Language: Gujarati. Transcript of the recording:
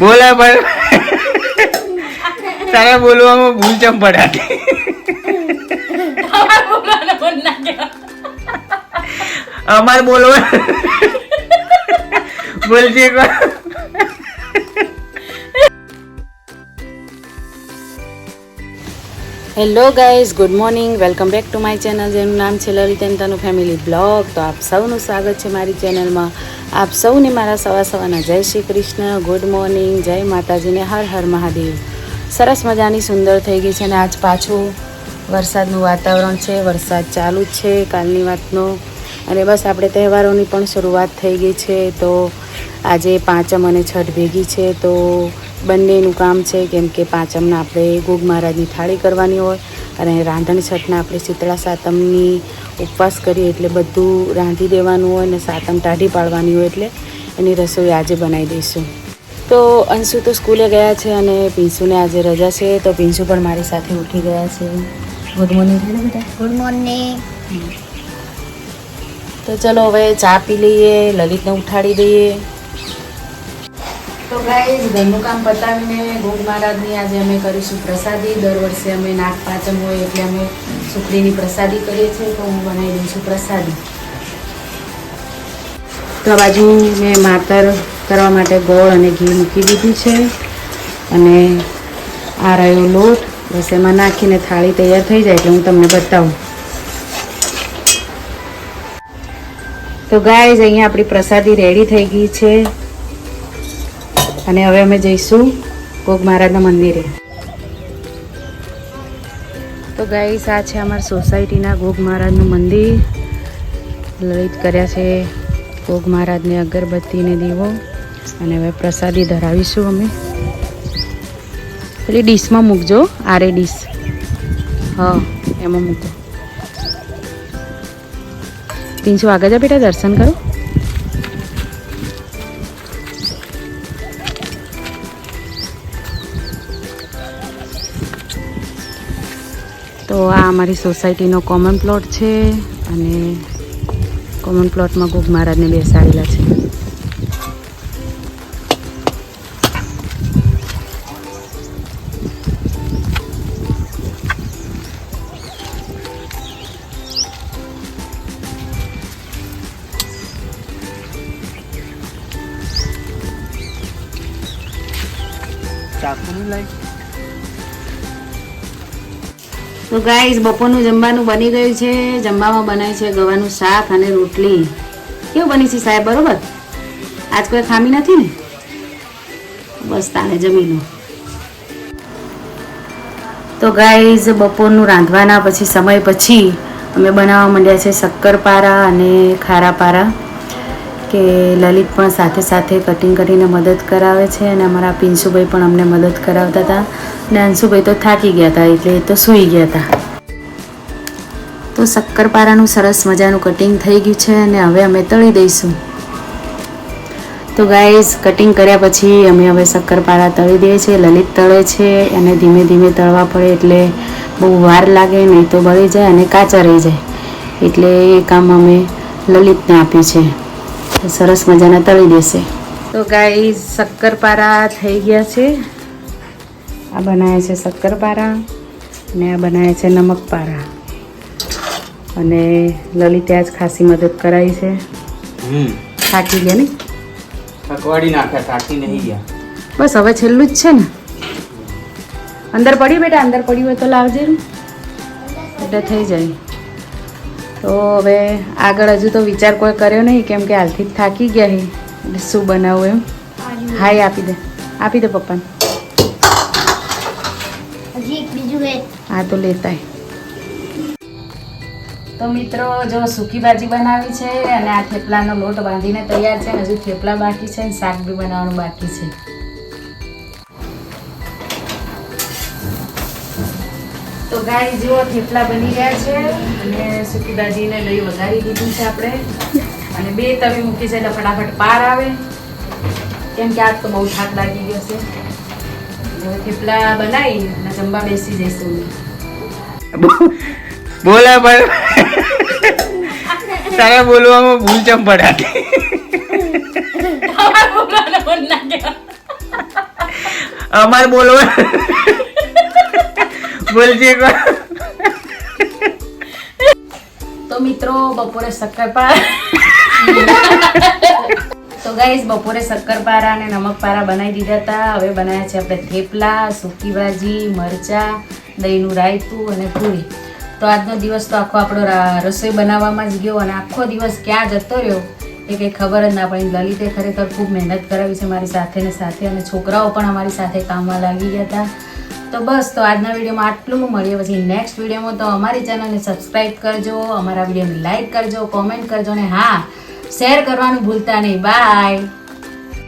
બોલા પણ. તારા બોલવામાં ભૂલ ચમ પડાતી. અમાર બોલવા બોલજે hello guys good morning welcome back to my channel જેનું નામ છે લલિતેનતાનું ફેમિલી બ્લોગ તો આપ સૌનું સ્વાગત છે મારી ચેનલમાં આપ સૌને મારા સવા સવાના જય શ્રી કૃષ્ણ. ગુડ મોર્નિંગ જય માતાજીને હર હર મહાદેવ. સરસ મજાની સુંદર થઈ ગઈ છે અને આજ પાછું વરસાદનું વાતાવરણ છે. વરસાદ ચાલુ જ છે કાલની વાતનો. અને બસ આપણે તહેવારોની પણ શરૂઆત થઈ ગઈ છે. તો આજે પાંચમ અને છઠ ભેગી છે. તો બંનેનું કામ છે કેમ કે પાંચમના આપણે ગોગ મહારાજની થાળી કરવાની હોય અને રાંધણ છઠના આપણે શીતળા સાતમની ઉપવાસ કરીએ એટલે બધું રાંધી દેવાનું હોય અને સાતમ ટાઢી પાડવાની હોય એટલે એની રસોઈ આજે બનાવી દઈશું. તો અંશુ તો સ્કૂલે ગયા છે અને પિંસુને આજે રજા છે તો પિંસુ પણ મારી સાથે ઉઠી ગયા છે. ગુડ મોર્નિંગ બેટા ગુડ મોર્નિંગ તો ચલો હવે ચા પી લઈએ લલિતને ઉઠાડી દઈએ. તો ગાઈઝ ઘરનું કામ પતાવીને ગોગ મહારાજની આજે અમે કરીશું પ્રસાદી. દર વર્ષે અમે નાગ પાંચમ હોય એટલે અમે સુખડીની પ્રસાદી કરીએ છીએ, તો હું બનાવી દઈશું પ્રસાદી. તો બાજુ મેં માતર કરવા માટે ગોળ અને ઘી મૂકી દીધું છે અને આ રહ્યો લોટ. બસ એમાં નાખીને થાળી તૈયાર થઈ જાય એટલે હું તમને બતાવું. તો ગાય અહીંયા આપણી પ્રસાદી રેડી થઈ ગઈ છે. અને હવે અમે જઈશું કોક મહારાજના મંદિરે. તો ગાઈસ આ છે અમારા સોસાયટીના ગોગ મહારાજનું મંદિર. લલિત કર્યા છે ગોગ મહારાજને અગરબત્તીને દીવો. અને હવે પ્રસાદી ધરાવીશું અમે. પેલી ડીશમાં મૂકજો, આરે ડીશ. હા, એમાં મૂકો તીનસો આગળ જા બેટા, દર્શન કરો. તો આ અમારી સોસાયટીનો કોમન પ્લોટ છે અને કોમન પ્લોટમાં ગુગ મહારાજને બેસાડેલા છે. ચાકુની લાઈ તો ગાઈસ બપોરનું જમવાનું બની ગયું છે. જમવામાં બનાવ્યું છે ગવાનું શાક અને રોટલી. કેવું બની છે સાહેબ, બરોબર? આજ કોઈ ખામી નથી ને? બસ તારે જમી લો. તો ગાઈઝ બપોરનું રાંધવાના પછી, સમય પછી અમે બનાવવા માંડ્યા છે શક્કરપારા અને ખારાપારા. કે લલિત પણ સાથે સાથે કટિંગ કરીને મદદ કરાવે છે અને અમારા પિન્સુભાઈ પણ અમને મદદ કરાવતા હતા. અને અંશુભાઈ તો થાકી ગયા હતા, એટલે એ તો સૂઈ ગયા હતા. તો શક્કરપારાનું સરસ મજાનું કટિંગ થઈ ગયું છે અને હવે અમે તળી દઈશું. તો ગાઈઝ કટિંગ કર્યા પછી અમે હવે શક્કરપારા તળી દઈએ છીએ. લલિત તળે છે અને ધીમે ધીમે તળવા પડે એટલે બહુ વાર લાગે, નહીં તો બળી જાય અને કાચા રહી જાય. એટલે એ કામ અમે લલિતને આપ્યું છે. તો સરસ મજાના તળી દેશે. તો ગાય શક્કરપારા થઈ ગયા છે. આ બનાવ્યા છે શક્કરપારા અને આ બનાવ્યા છે નમકપારા. અને લલિતે આજ ખાસી મદદ કરાવી છે. હમ. થાકી ગયા ને? થકવાડી નાખ્યા થાકી નહીં ગયા. બસ હવે છેલ્લું જ છે ને? અંદર પડ્યું બેટા અંદર પડ્યું હોય તો લાવજે. ને એટલે થઈ જાય. તો હવે આગળ હજુ તો વિચાર કોઈ કર્યો નહીં કેમ કે હાલથી જ થાકી ગયા છે શું બનાવું એમ? હાય આપી દે. આપી દે પપ્પાને. બીજું હા. તો લેતા તો મિત્રો જો સૂકી ભાજી બનાવી છે અને આ થેપલાનો લોટ બાંધીને તૈયાર છે અને હજુ થેપલા બાકી છે અને શાક બી બનાવવાનું બાકી છે. તો ગાય જુઓ થેપલા બની ગયા છે અને સૂકી દાદીને લઈ વઘારી દીધું છે આપણે. અને બે તવી મૂકી છે એટલે ફટાફટ પાર આવે. કેમ કે આજ તો બહુ થાક લાગી ગયો છે. હવે થેપલા બનાવી અને જમવા બેસી જઈશું. બોલે બોલા પણ. તારા બોલવામાં ભૂલ ચમ પડાતી. અમારે બોલવા બોલજે. તો મિત્રો, બપોરે શક્કરપારા. તો ગાઈસ બપોરે શક્કરપારા અને નમકપારા બનાવી દીધા હતા. હવે બનાવ્યા છે આપણે થેપલા, સૂકી ભાજી, મરચા, દહીંનું રાયતું અને પૂરી. તો આજનો દિવસ તો આખો આપણો રસોઈ બનાવવામાં જ ગયો અને આખો દિવસ ક્યાં જતો રહ્યો એ કંઈ ખબર જ ના પડી. લલિતે ખરેખર ખૂબ મહેનત કરાવી છે મારી સાથે ને સાથે. અને છોકરાઓ પણ અમારી સાથે કામમાં લાગી ગયા હતા. તો બસ, તો આજના વિડીયોમાં આટલું મળીએ પછી નેક્સ્ટ વિડીયોમાં. તો અમારી ચેનલને સબસ્ક્રાઈબ કરજો, અમારા વિડીયોને લાઇક કરજો કોમેન્ટ કરજો ને હા શેર કરવાનું ભૂલતા નહીં. બાય